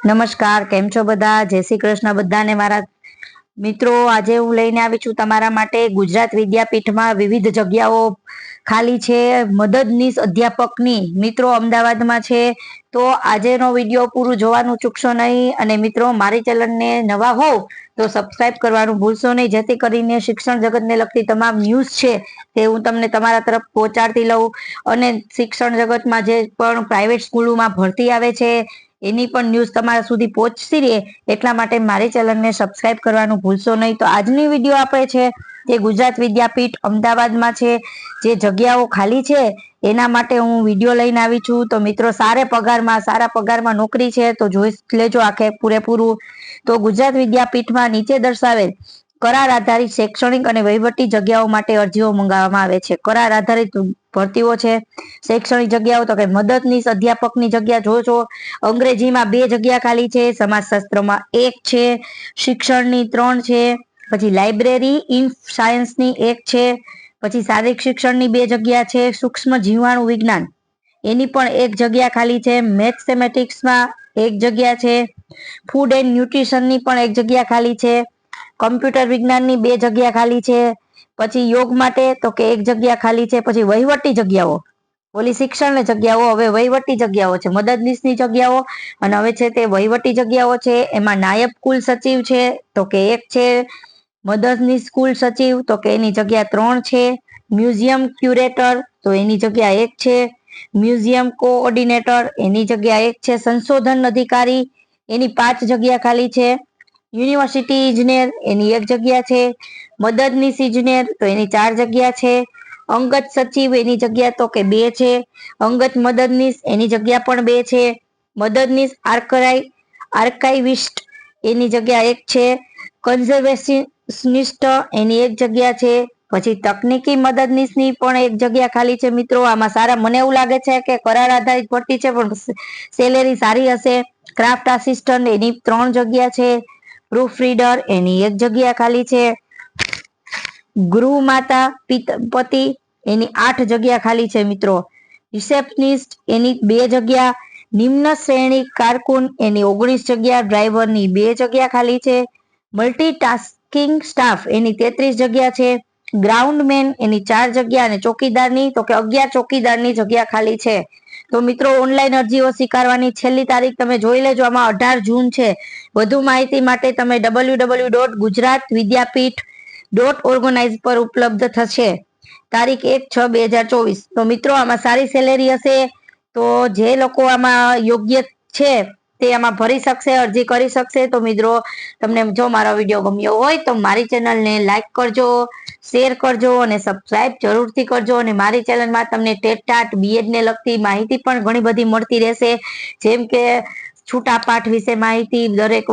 નમસ્કાર, કેમ છો બધા? જય શ્રી કૃષ્ણ બધાને મારા મિત્રો. આજે હું લઈને આવી છું તમારા માટે ગુજરાત વિદ્યાપીઠમાં વિવિધ જગ્યાઓ ખાલી છે. મદદનીશ અધ્યાપકની મિત્રો અમદાવાદમાં છે. તો આજેનો વીડિયો પૂરું જોવાનું ચૂકશો નહીં અને મિત્રો, મારી ચેનલને નવા હોવ તો સબસ્ક્રાઇબ કરવાનું ભૂલશો નહીં. જેથી કરીને શિક્ષણ જગતને લગતી તમામ ન્યૂઝ છે તે હું તમને તમારા તરફ પહોંચાડતી લઉં. અને શિક્ષણ જગતમાં જે પણ પ્રાઇવેટ સ્કૂલોમાં ભરતી આવે છે એની પણ ન્યૂઝ તમારા સુધી પહોંચતી રહે એટલા માટે મારી ચેનલને સબસ્ક્રાઇબ કરવાનું ભૂલશો નહીં. તો આજની વીડિયો આપણે છે તે ગુજરાત વિદ્યાપીઠ અમદાવાદમાં છે, જે જગ્યાઓ ખાલી છે, એના માટે હું વીડિયો લઈને આવી છું. તો મિત્રો, સારા પગારમાં સારા પગારમાં નોકરી છે, તો જોઈ લેજો આખે પૂરેપૂરું. તો ગુજરાત વિદ્યાપીઠમાં નીચે દર્શાવેલ કરાર આધારિત શૈક્ષણિક અને વહીવટી જગ્યાઓ માટે અરજીઓ મંગાવવામાં આવે છે. કરાર આધારિત ભરતીઓ છે. શૈક્ષણિક જગ્યાઓ તો કે મદદનીશ અધ્યાપકની જગ્યા જો અંગ્રેજીમાં બે જગ્યા ખાલી છે. સમાજશાસ્ત્રમાં એક છે. શિક્ષણની ત્રણ છે. પછી લાઇબ્રેરી ઇન સાયન્સની એક છે. પછી શારીરિક શિક્ષણની બે જગ્યા છે. સૂક્ષ્મ જીવાણુ વિજ્ઞાન એની પણ એક જગ્યા ખાલી છે. મેથેમેટિક્સમાં એક જગ્યા છે. ફૂડ એન્ડ ન્યુટ્રિશનની પણ એક જગ્યા ખાલી છે. કમ્પ્યુટર વિજ્ઞાનની બે જગ્યા ખાલી છે, પછી યોગ માટે તો કે એક જગ્યા ખાલી છે, પછી વહીવટી જગ્યાઓ. ઓલી શિક્ષણની જગ્યાઓ, હવે વહીવટી જગ્યાઓ છે, મદદનીશની જગ્યાઓ, અને હવે છે તે વહીવટી જગ્યાઓ છે, એમાં નાયબ કુલ સચિવ છે, તો કે એક છે, મદદનીશ કુલ સચિવ, તો કે એની જગ્યા ત્રણ છે, મ્યુઝિયમ ક્યુરેટર, તો એની જગ્યા એક છે, મ્યુઝિયમ કોઓર્ડિનેટર, એની જગ્યા એક છે, સંશોધન અધિકારી, એની પાંચ જગ્યા ખાલી છે યુનિવર્સિટી ઇજનેર એની એક જગ્યા છે, મદદનીશ ઇજનેર તો એની ચાર જગ્યા છે, અંગત સચિવ એની જગ્યા તો કે બે છે, અંગત મદદનીશ એની જગ્યા પણ બે છે, મદદનીશ આર્કરાઈ, આર્કાઇવિસ્ટ એની જગ્યા એક છે, કન્ઝર્વેશનિસ્ટ એની એક જગ્યા છે, પછી તકનીકી મદદનીશની પણ એક જગ્યા ખાલી છે મિત્રો, આમાં સારા મને એવું લાગે છે કે કરાર આધારિત ભરતી છે પણ સેલેરી સારી હશે, ક્રાફ્ટ આસિસ્ટન્ટ એની ત્રણ જગ્યા છે પ્રૂફ રીડર એની એક જગ્યા ખાલી છે. ગૃહ માતા પતિ એની આઠ જગ્યા ખાલી છે મિત્રો. રિસેપ્શનિસ્ટ એની બે જગ્યા, નિમ્ન શ્રેણી કારકુન એની ઓગણીસ જગ્યા, ડ્રાઈવરની બે જગ્યા ખાલી છે. મલ્ટીટાસ્કિંગ સ્ટાફ એની તેત્રીસ જગ્યા છે. ગ્રાઉન્ડમેન એની ચાર જગ્યા અને ચોકીદારની, તો કે અગિયાર ચોકીદારની જગ્યા ખાલી છે. તો મિત્રો ઓનલાઈન અરજીઓ સ્વીકારવાની છેલ્લી તારીખ તમે જોઈ લેજો. આમાં અઢાર જૂન છે. વધુ માહિતી માટે તમે W W dot Gujarat Vidyapith dot organise પર ઉપલબ્ધ થશે. તારીખ એક છ બે હજાર ચોવીસ. તો મિત્રો, આમાં સારી સેલેરી હશે. તો જે લોકો આમાં યોગ્ય છે તે આમાં ભરી શકશે, અરજી કરી શકશે. તો મિત્રો, તમને જો મારો વીડિયો ગમ્યો હોય તો મારી ચેનલને લાઈક કરજો શેર કરજો અને સબસ્ક્રાઇબ જરૂરથી કરજો. અને મારી ચેનલમાં તમને ટેટ ટાટ બીએડને લગતી માહિતી પણ ઘણી બધી મળતી રહેશે. જેમ કે છૂટા પાઠ વિશે માહિતી, દરેક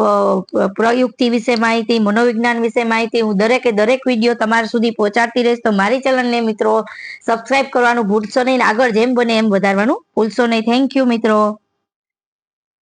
પ્રયુક્તિ વિશે માહિતી, મનોવિજ્ઞાન વિશે માહિતી, હું દરેકે દરેક વીડિયો તમારા સુધી પહોંચાડતી રહીશ. તો મારી ચેનલને મિત્રો સબસ્ક્રાઇબ કરવાનું ભૂલશો નહીં. આગળ જેમ બને એમ વધારવાનું ભૂલશો નહીં. થેન્ક યુ મિત્રો.